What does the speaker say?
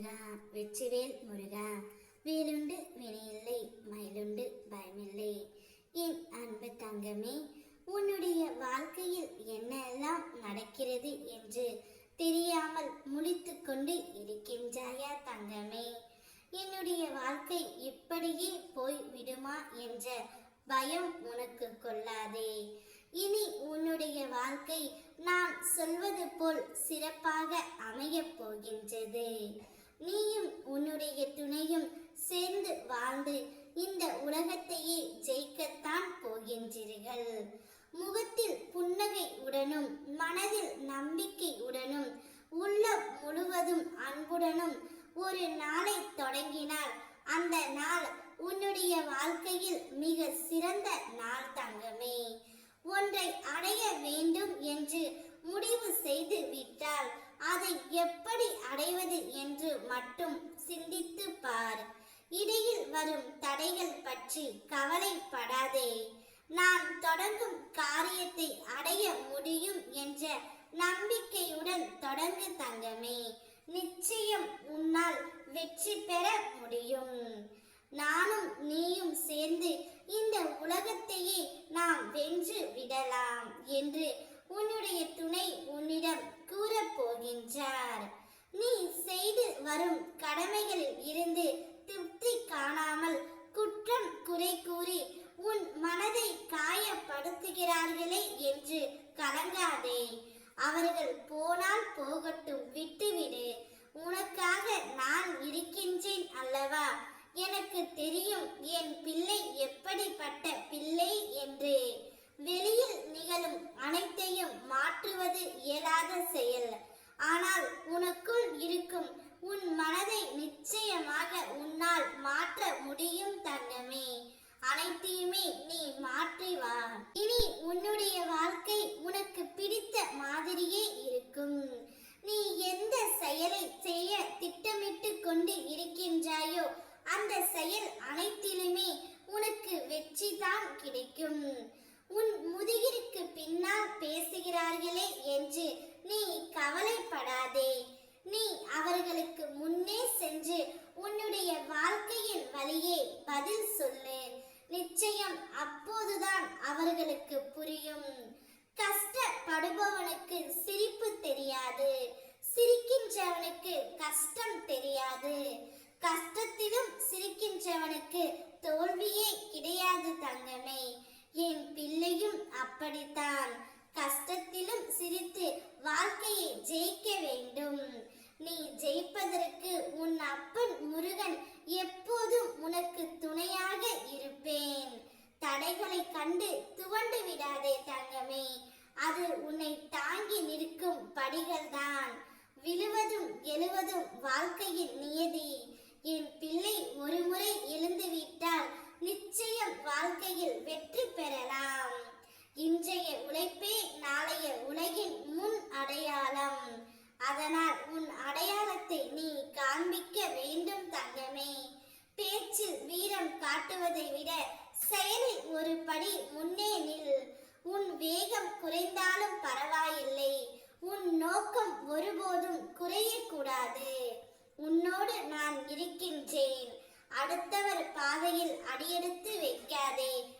முருகா வெற்றிவேல் முருகா. வேலுண்டு வினையில்லை மயிலுண்டு பயமில்லை. என் அன்பு தங்கமே உன்னுடைய வாழ்க்கையில் என்னெல்லாம் நடக்கிறது என்று தெரியாமல் முழித்துக் கொண்டு இருக்கின்றாயா தங்கமே? என்னுடைய வாழ்க்கை இப்படியே போய் விடுமா என்ற பயம் உனக்கு கொள்ளாதே. இனி உன்னுடைய வாழ்க்கை நான் சொல்வது போல் சிறப்பாக அமையப் போகின்றது. நீயும் உன்னுடைய துணையும் சேர்ந்து வாழ்ந்து இந்த உலகத்தையே ஜெயிக்கத்தான் போகின்றீர்கள். முகத்தில் புன்னகை உடனும் மனதில் நம்பிக்கை உடனும் உள்ளம் முழுவதும் அன்புடனும் ஒரு நாளை தொடங்கினால் அந்த நாள் உன்னுடைய வாழ்க்கையில் மிக சிறந்த நாள் தங்கமே ஒன்றை அடைய வேண்டும் என்று முடிவு செய்து விட்டால் அதை எப்படி அடைவது என்று மட்டும் சிந்தித்து பார். இடையில் வரும் தடைகள் பற்றி கவலைப்படாதே. நான் தொடங்கும் காரியத்தை அடைய முடியும் என்ற நம்பிக்கையுடன் தொடங்கு தங்கமே. நிச்சயம் உன்னால் வெற்றி பெற முடியும். நானும் நீயும் சேர்ந்து இந்த உலகத்தையே நாம் வென்று விடலாம் என்று உன்னுடைய வரும் கடமைகளில் இருந்து திருப்தி காணாமல் குற்றம் குறை கூறி உன் மனதை காயப்படுத்துகிறார்களே என்று கலங்காதே. அவர்கள் போனால் போகட்டும் விட்டுவிடு உனக்காக நான் இருக்கின்றேன் அல்லவா எனக்கு தெரியும் என் பிள்ளை எப்படிப்பட்ட பிள்ளை என்று வெளியில் நிகழும் அனைத்தையும் மாற்றுவது இயலாத செயல் ஆனால் உனக்குள் இருக்கும் உன் மனதை நிச்சயமாக உன்னால் மாற்ற முடியும் தங்கமே. அனைத்தையுமே நீ மாற்றி வா. இனி உன்னுடைய வாழ்க்கை உனக்கு பிடித்த மாதிரியே இருக்கும். நீ எந்த செயலை செய்ய திட்டமிட்டு கொண்டு இருக்கின்றாயோ அந்த செயல் அனைத்திலுமே உனக்கு வெற்றி தான் கிடைக்கும். உன் முதுகிற்கு பின்னால் பேசுகிறார்களே என்று நீ கவலைப்படாதே. அவர்களுக்கு முன்னே சென்று உன்னுடைய வாழ்க்கையின் வழியே பதில் சொல்லு நிச்சயம் அப்போதுதான் அவர்களுக்கு புரியும். கஷ்டப்படுபவனுக்கு சிரிப்பு தெரியாது. சிரிக்கின்றவனுக்கு கஷ்டம் தெரியாது. கஷ்டத்திலும் சிரிக்கின்றவனுக்கு தோல்வியே கிடையாது தங்கமே. என் பிள்ளையும் அப்படித்தான். கஷ்டத்திலும் சிரித்து வாழ்க்கையை ஜெயிக்க வேண்டும். தடைகளை கண்டு துவண்டு விடாதே தங்கமே. அது உன்னை தாங்கி நிற்கும் படிகள்தான். விழுவதும் எழுவதும் வாழ்க்கையின் நியதி. என் பிள்ளை ஒருமுறை எழுந்து விட்டால் நிச்சயம் வாழ்க்கையில் வெற்றி பெறலாம். இன்றைய உழைப்பே நாளைய உலகின் முன் அடையாளம். அதனால் உன் அடையாளத்தை நீ காண்பிக்க வேண்டும் தங்கமே. பேச்சில் வீரம் காட்டுவதை விட செயலில் ஒரு படி முன்னே நில். உன் வேகம் குறைந்தாலும் பரவாயில்லை. உன் நோக்கம் ஒருபோதும் குறையக்கூடாது. உன்னோடு நான் இருக்கின்றேன். அடுத்தவர் பாதையில் அடியெடுத்து வைக்காதே.